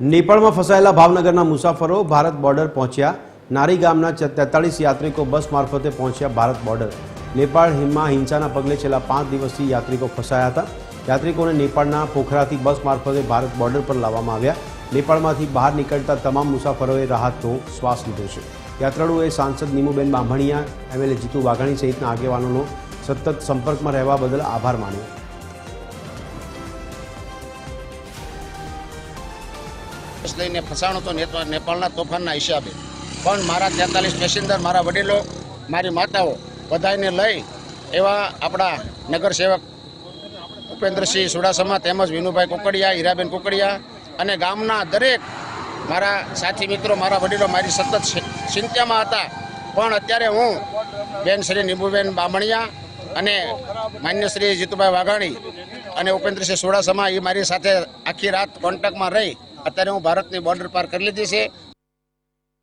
નેપાળમાં ફસાયેલા ભાવનગરના મુસાફરો ભારત બોર્ડર પહોંચ્યા. નારી ગામના તેતાળીસ યાત્રિકો બસ મારફતે પહોંચ્યા ભારત બોર્ડર. નેપાળમાં હિંસાના પગલે છેલ્લા પાંચ દિવસથી યાત્રિકો ફસાયા હતા. યાત્રિકોને નેપાળના પોખરાથી બસ મારફતે ભારત બોર્ડર પર લાવવામાં આવ્યા. નેપાળમાંથી બહાર નીકળતા તમામ મુસાફરોએ રાહતનો શ્વાસ લીધો છે. યાત્રાળુઓએ સાંસદ નીમુબેન બાંભણિયા એમએલએ જીતુ વાઘાણી સહિતના આગેવાનોનો સતત સંપર્કમાં રહેવા બદલ આભાર માન્યો. લઈને ફસાણો તો નેપા- નેપાળના તોફાનના હિસાબે. પણ મારા તેતાલીસ પેસેન્જર, મારા વડીલો, મારી માતાઓ બધાને લઈ એવા આપણા નગરસેવક ઉપેન્દ્રસિંહ સુડાસમા તેમજ વિનુભાઈ કુકડિયા, હીરાબેન કુકડિયા અને ગામના દરેક મારા સાથી મિત્રો, મારા વડીલો મારી સતત ચિંતામાં હતા. પણ અત્યારે હું બેન શ્રી નીંબુબેન બામણિયા અને માન્ય શ્રી જીતુભાઈ વાઘાણી અને ઉપેન્દ્રસિંહ સુડાસમા એ મારી સાથે આખી રાત કોન્ટેક્ટમાં રહી. અત્યારે હું ભારતની બોર્ડર પાર કરી લીધી છે.